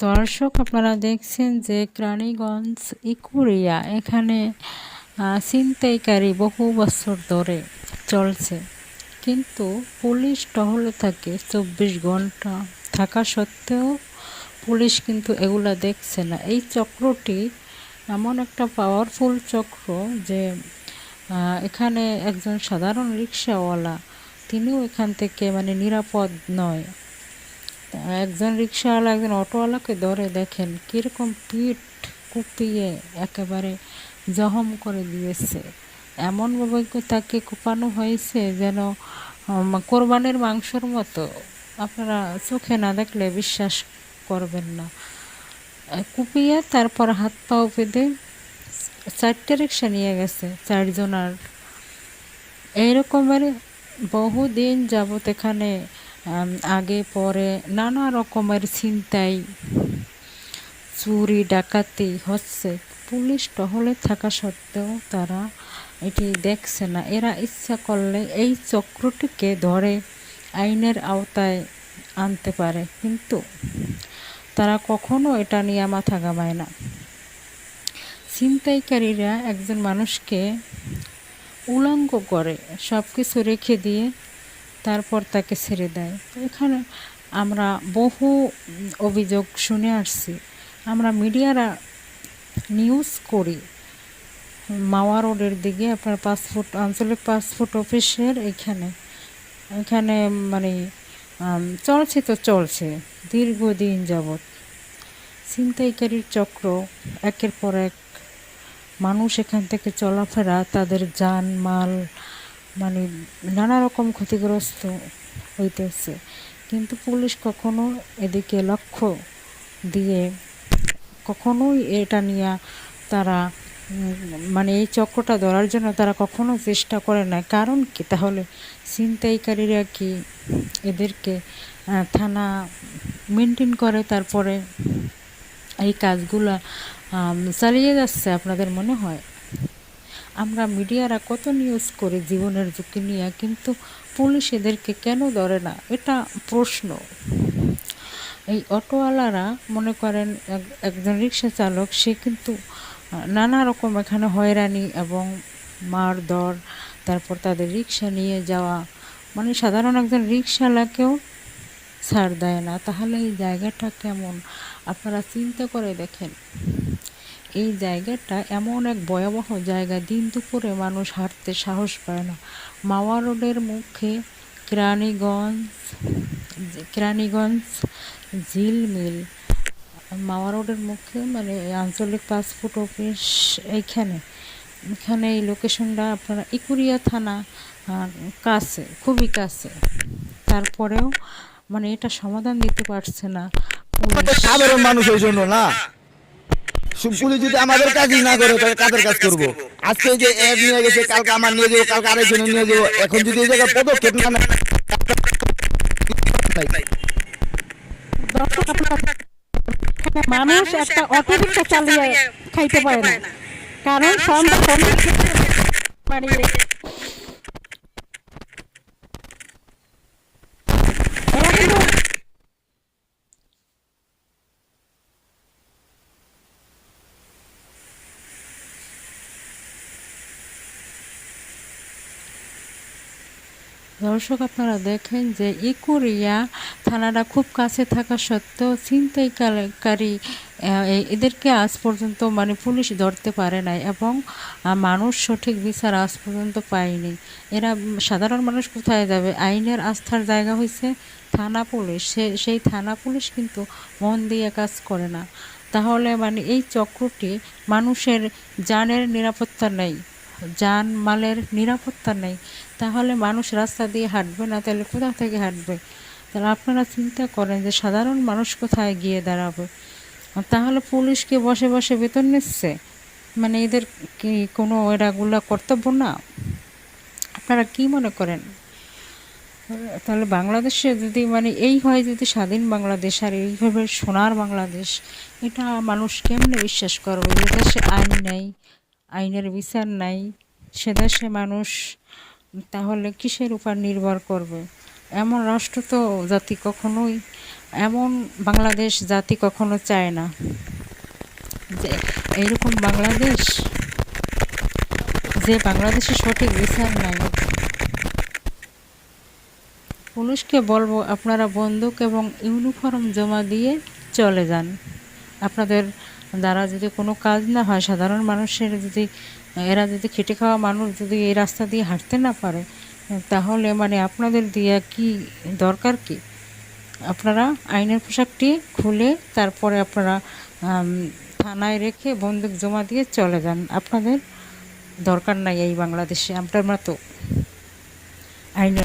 দর্শক, আপনারা দেখছেন যে কেরানীগঞ্জ ইকুরিয়া এখানে ছিনতাইকারী বহু বছর ধরে চলছে। কিন্তু পুলিশ টহলে থাকে চব্বিশ ঘণ্টা থাকা সত্ত্বেও পুলিশ কিন্তু এগুলা দেখছে না। এই চক্রটি এমন একটা পাওয়ারফুল চক্র যে এখানে একজন সাধারণ রিক্সাওয়ালা, তিনিও এখান থেকে মানে নিরাপদ নয়। একজন রিক্সাওয়ালা একজন অটোওয়ালাকে ধরে দেখেন কীরকম পিঠ কুপিয়ে একেবারে জখম করে দিয়েছে। এমনভাবে কো- তাকে কুপানো হয়েছে যেন কোরবানির মাংসর মতো? আপনারা চোখে না দেখলে বিশ্বাস করবেন না। কুপিয়ে তারপর হাত পাও বেঁধে চারটে রিক্সা নিয়ে গেছে চারজন আর এইরকমের বহুদিন যাবত এখানে আগে পরে নানা রকমের ছিনতাই, চুরি, ডাকাতি হচ্ছে। পুলিশ টহলে থাকা সত্ত্বেও তারা এটি দেখছে না। এরা ইচ্ছা করলে এই চক্রটিকে ধরে আইনের আওতায় আনতে পারে, কিন্তু তারা কখনো এটা নিয়ে মাথা গামায় না। ছিনতাইকারীরা একজন মানুষকে উলঙ্গ করে সব কিছু রেখে দিয়ে তারপর তাকে ছেড়ে দেয়। এখানে আমরা বহু অভিযোগ শুনে আসছি। আমরা মিডিয়ারা নিউজ করি। মাওয়া রোডের দিকে আপনার পাসপোর্ট, আঞ্চলিক পাসপোর্ট অফিসের এখানে। এখানে মানে চলছে তো চলছে, দীর্ঘদিন যাবৎ। ছিনতাইকারীর চক্র, একের পর এক মানুষ এখান থেকে চলাফেরা, তাদের যান মাল মানে নানা রকম ক্ষতিগ্রস্ত হইতেছে। কিন্তু পুলিশ কখনো এদিকে লক্ষ্য দিয়ে কখনোই এটা নিয়ে তারা মানে এই চক্রটা ধরার জন্য তারা কখনো চেষ্টা করে না কারণ কি? তাহলে ছিনতাইকারীরা কি এদেরকে থানা মেনটেন করে তারপরে এই কাজগুলো চালিয়ে যাচ্ছে আপনাদের মনে হয়? আমরা মিডিয়ারা কত নিউজ করি জীবনের ঝুঁকি নিয়ে, কিন্তু পুলিশ এদেরকে কেন ধরে না? এটা প্রশ্ন। এই অটোওয়ালারা মনে করেন, এক- একজন রিক্সা চালক, সে কিন্তু নানা রকম এখানে হয়রানি এবং মার মারধর, তারপর তাদের রিক্সা নিয়ে যাওয়া। মানে সাধারণ একজন রিক্সাওয়ালাকেও ছাড় দেয় না। তাহলে এই জায়গাটা কেমন? আপনারা চিন্তা করে দেখেন। এই জায়গাটা এমন এক ভয়াবহ জায়গা। দিন দুপুরে মানুষ হাঁটতে সাহস পায় না। মাওয়া রোডের মুখে কেরানীগঞ্জ কেরানীগঞ্জ ঝিলমিল মাওয়া রোডের মুখে মানে আঞ্চলিক পাসপোর্ট অফিস এইখানে। এখানে এই লোকেশনটা আপনারা ইকুরিয়া থানা কাছে, খুবই কাছে। তারপরেও মানে এটা সমাধান দিতে পারছে না। সাধারণ মানুষ জন্য না? সু- পুলিশ যদি আমাদের কাজই না করে তাহলে কাদের কাজ করব? আজকে যে এর নিয়ে গেছে কালকে আমার নিয়ে যাব কালকে আরেকজনে নিয়ে যাব এখন যদি এই জায়গায় পদক্ষেপ না নেয়, মানুষ একটা অটোরিক্সা চালিয়ে খাইতে পারে না। কারণ সন্ধ্যা সন্ধ্যা মানে এরা কিন্তু দর্শক, আপনারা দেখেন যে ইকুরিয়া থানাটা খুব কাছে থাকা সত্ত্বেও ছিনতাইকারী এদেরকে আজ পর্যন্ত মানে পুলিশ ধরতে পারে নাই এবং মানুষ সঠিক বিচার আজ পর্যন্ত পায়নি। এরা সাধারণ মানুষ কোথায় যাবে? আইনের আস্থার জায়গা হয়েছে থানা পুলিশ। সে সেই থানা পুলিশ কিন্তু মন দিয়ে কাজ করে না। তাহলে মানে এই চক্রটি মানুষের জানের নিরাপত্তা নেই। যান মালের নিরাপত্তা নেই, তাহলে মানুষ রাস্তা দিয়ে হাঁটবে না, তাহলে কোথা থেকে হাঁটবে? তাহলে আপনারা চিন্তা করেন যে সাধারণ মানুষ কোথায় গিয়ে দাঁড়াবে? তাহলে পুলিশকে বসে বসে বেতন নিচ্ছে? মানে এদের কি কোনো এরাগুলা কর্তব্য না? আপনারা কি মনে করেন? তাহলে বাংলাদেশে যদি মানে এই হয় যদি স্বাধীন বাংলাদেশ আর এইভাবে সোনার বাংলাদেশ, এটা মানুষ কেমনে বিশ্বাস করবে? যে দেশে আইন নেই আইনের বিচার নাই, সে দেশে মানুষ তাহলে কিসের উপর নির্ভর করবে? এমন রাষ্ট্র তো জাতি কখনোই, এমন বাংলাদেশ জাতি কখনো চায় না। যে এইরকম বাংলাদেশ, যে বাংলাদেশে সঠিক বিচার নাই। পুলিশকে বলব, আপনারা বন্দুক এবং ইউনিফর্ম জমা দিয়ে চলে যান। আপনাদের দ্বারা যদি কোনো কাজ না হয়, সাধারণ মানুষের যদি, এরা যদি খেটে খাওয়া মানুষ যদি এই রাস্তা দিয়ে হাঁটতে না পারে, তাহলে মানে আপনাদের দিয়ে কি দরকার কি? আপনারা আইনের পোশাকটি খুলে তারপরে আপনারা থানায় রেখে বন্দুক জমা দিয়ে চলে যান। আপনাদের দরকার নাই এই বাংলাদেশে, আপনার মতো আইনের